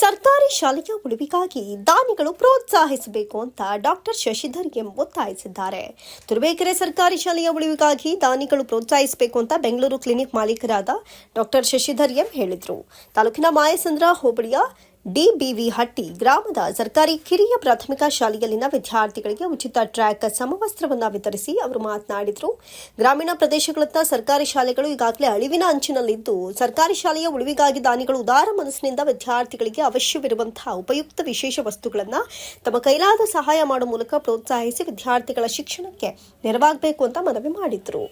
ಸರ್ಕಾರಿ ಶಾಲೆಯ ಉಳಿವಿಗಾಗಿ ದಾನಿಗಳು ಪ್ರೋತ್ಸಾಹಿಸಬೇಕು ಅಂತ ಡಾಕ್ಟರ್ ಶಶಿಧರ್ ಎಂ ಒತ್ತಾಯಿಸಿದ್ದಾರೆ. ತುರುವೇಕೆರೆ ಸರ್ಕಾರಿ ಶಾಲೆಯ ಉಳಿವಿಗಾಗಿ ದಾನಿಗಳು ಪ್ರೋತ್ಸಾಹಿಸಬೇಕು ಅಂತ ಬೆಂಗಳೂರು ಕ್ಲಿನಿಕ್ ಮಾಲೀಕರಾದ ಡಾಕ್ಟರ್ ಶಶಿಧರ್ ಎಂ ಹೇಳಿದರು. ತಾಲೂಕಿನ ಮಾಯಸಂದ್ರ ಹೋಬಳಿಯ ಡಿಬಿವಿ ಹಟ್ಟಿ ಗ್ರಾಮದ ಸರ್ಕಾರಿ ಕಿರಿಯ ಪ್ರಾಥಮಿಕ ಶಾಲೆಯಲ್ಲಿನ ವಿದ್ಯಾರ್ಥಿಗಳಿಗೆ ಉಚಿತ ಟ್ರ್ಯಾಕ್ ಸಮವಸ್ತ್ರವನ್ನು ವಿತರಿಸಿ ಅವರು ಮಾತನಾಡಿದರು. ಗ್ರಾಮೀಣ ಪ್ರದೇಶಗಳತ್ತ ಸರ್ಕಾರಿ ಶಾಲೆಗಳು ಈಗಾಗಲೇ ಅಳಿವಿನ ಅಂಚಿನಲ್ಲಿದ್ದು, ಸರ್ಕಾರಿ ಶಾಲೆಯ ಉಳಿವಿಗಾಗಿ ದಾನಿಗಳು ಉದಾರ ಮನಸ್ಸಿನಿಂದ ವಿದ್ಯಾರ್ಥಿಗಳಿಗೆ ಅವಶ್ಯವಿರುವಂತಹ ಉಪಯುಕ್ತ ವಿಶೇಷ ವಸ್ತುಗಳನ್ನು ತಮ್ಮ ಕೈಲಾದ ಸಹಾಯ ಮಾಡುವ ಮೂಲಕ ಪ್ರೋತ್ಸಾಹಿಸಿ ವಿದ್ಯಾರ್ಥಿಗಳ ಶಿಕ್ಷಣಕ್ಕೆ ನೆರವಾಗಬೇಕು ಅಂತ ಮನವಿ ಮಾಡಿದರು.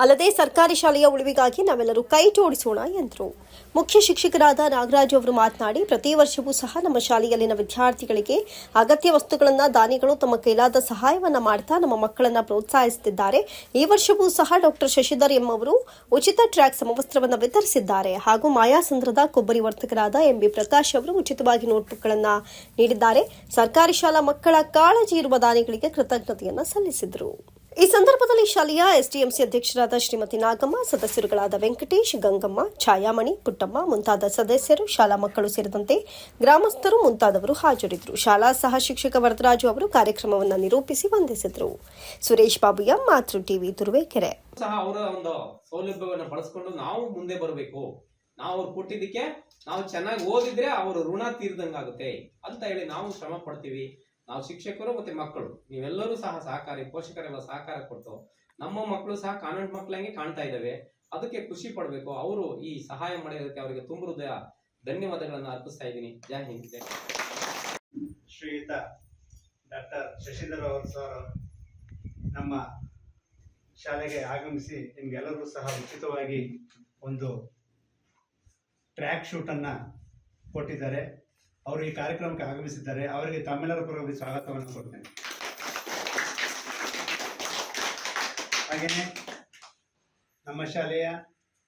ಅಲ್ಲದೆ ಸರ್ಕಾರಿ ಶಾಲೆಯ ಉಳಿವಿಗಾಗಿ ನಾವೆಲ್ಲರೂ ಕೈ ಜೋಡಿಸೋಣ ಎಂದರು. ಮುಖ್ಯ ಶಿಕ್ಷಕರಾದ ನಾಗರಾಜ್ ಅವರು ಮಾತನಾಡಿ, ಪ್ರತಿ ವರ್ಷವೂ ಸಹ ನಮ್ಮ ಶಾಲೆಯಲ್ಲಿನ ವಿದ್ಯಾರ್ಥಿಗಳಿಗೆ ಅಗತ್ಯ ವಸ್ತುಗಳನ್ನು ದಾನಿಗಳು ತಮ್ಮ ಕೈಲಾದ ಸಹಾಯವನ್ನ ಮಾಡ್ತಾ ನಮ್ಮ ಮಕ್ಕಳನ್ನ ಪ್ರೋತ್ಸಾಹಿಸುತ್ತಿದ್ದಾರೆ. ಈ ವರ್ಷವೂ ಸಹ ಡಾಕ್ಟರ್ ಶಶಿಧರ್ ಎಂ ಅವರು ಉಚಿತ ಟ್ರ್ಯಾಕ್ ಸಮವಸ್ತ್ರವನ್ನು ವಿತರಿಸಿದ್ದಾರೆ. ಹಾಗೂ ಮಾಯಾಸಂದ್ರದ ಕೊಬ್ಬರಿ ವರ್ತಕರಾದ ಎಂ ಬಿ ಪ್ರಕಾಶ್ ಅವರು ಉಚಿತವಾಗಿ ನೋಟ್ಬುಕ್ಗಳನ್ನು ನೀಡಿದ್ದಾರೆ. ಸರ್ಕಾರಿ ಶಾಲಾ ಮಕ್ಕಳ ಕಾಳಜಿ ಇರುವ ದಾನಿಗಳಿಗೆ ಕೃತಜ್ಞತೆಯನ್ನು ಸಲ್ಲಿಸಿದರು. ಈ ಸಂದರ್ಭದಲ್ಲಿ ಶಾಲೆಯ ಎಸ್ಡಿಎಂಸಿ ಅಧ್ಯಕ್ಷರಾದ ಶ್ರೀಮತಿ ನಾಗಮ್ಮ, ಸದಸ್ಯರುಗಳಾದ ವೆಂಕಟೇಶ್, ಗಂಗಮ್ಮ, ಛಾಯಾಮಣಿ, ಪುಟ್ಟಮ್ಮ ಮುಂತಾದ ಸದಸ್ಯರು, ಶಾಲಾ ಮಕ್ಕಳು ಸೇರಿದಂತೆ ಗ್ರಾಮಸ್ಥರು ಮುಂತಾದವರು ಹಾಜರಿದ್ದರು. ಶಾಲಾ ಸಹ ಶಿಕ್ಷಕ ವರದರಾಜು ಅವರು ಕಾರ್ಯಕ್ರಮವನ್ನು ನಿರೂಪಿಸಿ ವಂದಿಸಿದರು. Suresh Babu M Matru TV, Turuvekere. ಸಹ ಅವರ ಒಂದು ಸೌಲಭ್ಯವನ್ನು ಬಳಸ್ಕೊಂಡು ನಾವು ಮುಂದೆ ಬರಬೇಕು. ನಾವು ಕೊಟ್ಟಿದ್ದಕ್ಕೆ ನಾವು ಚೆನ್ನಾಗಿ ಓದಿದ್ರೆ ಅವರ ಋಣ ತೀರ್ದಂಗಾಗುತ್ತೆ ಅಂತ ಹೇಳಿ ನಾವು ಶ್ರಮ ಪಡ್ತೀವಿ. ನಾವು ಶಿಕ್ಷಕರು ಮತ್ತೆ ಮಕ್ಕಳು, ನೀವೆಲ್ಲರೂ ಸಹ ಸಹಕಾರಿ, ಪೋಷಕರೆಲ್ಲ ಸಹಕಾರ ಕೊಟ್ಟು ನಮ್ಮ ಮಕ್ಕಳು ಸಹ ಕಾನ್ವೆಂಟ್ ಮಕ್ಕಳಂಗೆ ಕಾಣ್ತಾ ಇದ್ದಾವೆ ಅದಕ್ಕೆ ಖುಷಿ ಪಡಬೇಕು. ಅವರು ಈ ಸಹಾಯ ಮಾಡಿರೋದಕ್ಕೆ ಅವರಿಗೆ ತುಂಬ ಹೃದಯ ಧನ್ಯವಾದಗಳನ್ನು ಅರ್ಪಿಸ್ತಾ ಇದ್ದೀನಿ. ಜೈ ಹಿಂದ್. ಶ್ರೀಯುತ ಡಾಕ್ಟರ್ ಶಶಿಧರ್ ಅವರು ಸರ್ ನಮ್ಮ ಶಾಲೆಗೆ ಆಗಮಿಸಿ ನಿಮ್ಗೆಲ್ಲರಿಗೂ ಸಹ ಉಚಿತವಾಗಿ ಒಂದು ಟ್ರ್ಯಾಕ್ ಶೂಟನ್ನು ಕೊಟ್ಟಿದ್ದಾರೆ. ಅವರು ಈ ಕಾರ್ಯಕ್ರಮಕ್ಕೆ ಆಗಮಿಸಿದ್ದಾರೆ. ಅವರಿಗೆ ತಮ್ಮೆಲ್ಲರ ಪರವಾಗಿ ಸ್ವಾಗತವನ್ನು ಕೊಡ್ತೇನೆ. ಹಾಗೆಯೇ ನಮ್ಮ ಶಾಲೆಯ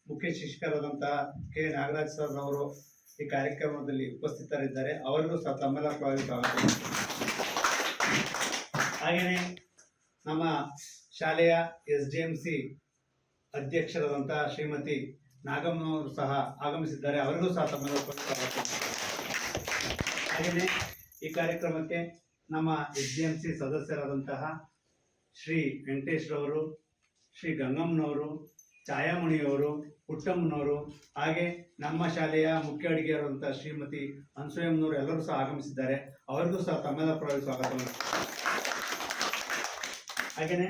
ಮುಖ್ಯ ಶಿಕ್ಷಕರಾದಂತಹ ಕೆ. ನಾಗರಾಜ್ ಸರ್ ಅವರು ಈ ಕಾರ್ಯಕ್ರಮದಲ್ಲಿ ಉಪಸ್ಥಿತರಿದ್ದಾರೆ. ಅವರಿಗೂ ಸಹ ತಮ್ಮೆಲ್ಲರ ಪರವಾಗಿ ಸ್ವಾಗತ ಹಾಗೆಯೇ ನಮ್ಮ ಶಾಲೆಯ ಎಸ್ ಡಿ ಎಂ ಸಿ ಅಧ್ಯಕ್ಷರಾದಂತಹ ಶ್ರೀಮತಿ ನಾಗಮ್ಮನವರು ಸಹ ಆಗಮಿಸಿದ್ದಾರೆ. ಅವರಿಗೂ ಸಹ ತಮ್ಮೆಲ್ಲರ ಪರವಾಗಿ ಸ್ವಾಗತ ಹಾಗೆಯೇ ಈ ಕಾರ್ಯಕ್ರಮಕ್ಕೆ ನಮ್ಮ ಎಸ್ ಡಿ ಎಂ ಸಿ ಸದಸ್ಯರಾದಂತಹ ಶ್ರೀ ವೆಂಕಟೇಶ್ ರವರು ಶ್ರೀ ಗಂಗಮ್ಮನವರು, ಛಾಯಾಮಣಿಯವರು ಪುಟ್ಟಮ್ಮನವರು ಹಾಗೆ ನಮ್ಮ ಶಾಲೆಯ ಮುಖ್ಯ ಅಡುಗೆಯಾದಂತಹ ಶ್ರೀಮತಿ ಅನ್ಸೂಯಮ್ಮನವರು ಎಲ್ಲರೂ ಸಹ ಆಗಮಿಸಿದ್ದಾರೆ. ಅವರಿಗೂ ಸಹ ತಮ್ಮೆಲ್ಲ ಪರವಾಗಿ ಸ್ವಾಗತ ಹಾಗೆಯೇ